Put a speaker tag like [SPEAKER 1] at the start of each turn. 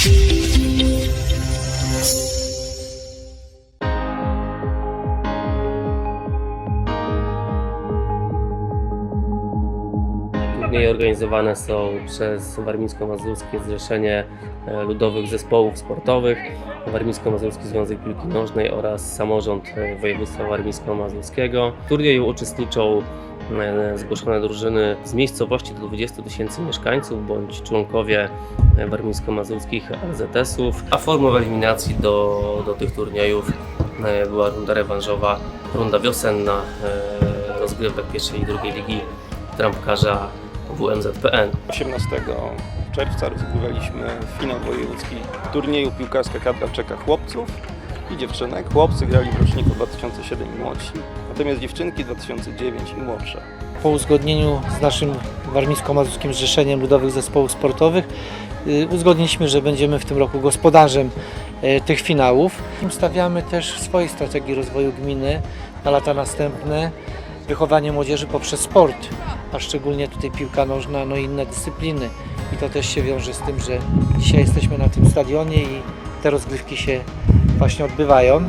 [SPEAKER 1] Turnieje organizowane są przez Warmińsko-Mazurskie Zrzeszenie e, Ludowych Zespołów Sportowych, Warmińsko-Mazurski Związek Piłki Nożnej oraz Samorząd e, Województwa Warmińsko-Mazurskiego. W turnieju uczestniczą zgłoszone drużyny z miejscowości do 20 tysięcy mieszkańców bądź członkowie warmińsko-mazurskich LZS-ów, a formą eliminacji do, do tych turniejów e, była runda rewanżowa, runda wiosenna e, rozgrywek pierwszej i drugiej ligi trampkarza WMZPN.
[SPEAKER 2] 18 czerwca rozgrywaliśmy finał wojewódzki turnieju piłkarska kadra czeka chłopców i dziewczynek. Chłopcy grali w roczniku 2007 i młodsi, natomiast dziewczynki 2009 i młodsze.
[SPEAKER 3] Po uzgodnieniu z naszym Warmińsko-Mazurskim Zrzeszeniem Ludowych Zespołów Sportowych y, uzgodniliśmy, że będziemy w tym roku gospodarzem y, tych finałów. Stawiamy też w swojej strategii rozwoju gminy na lata następne wychowanie młodzieży poprzez sport, a szczególnie tutaj piłka nożna, no i inne dyscypliny. I to też się wiąże z tym, że dzisiaj jesteśmy na tym stadionie i te rozgrywki się właśnie odbywają.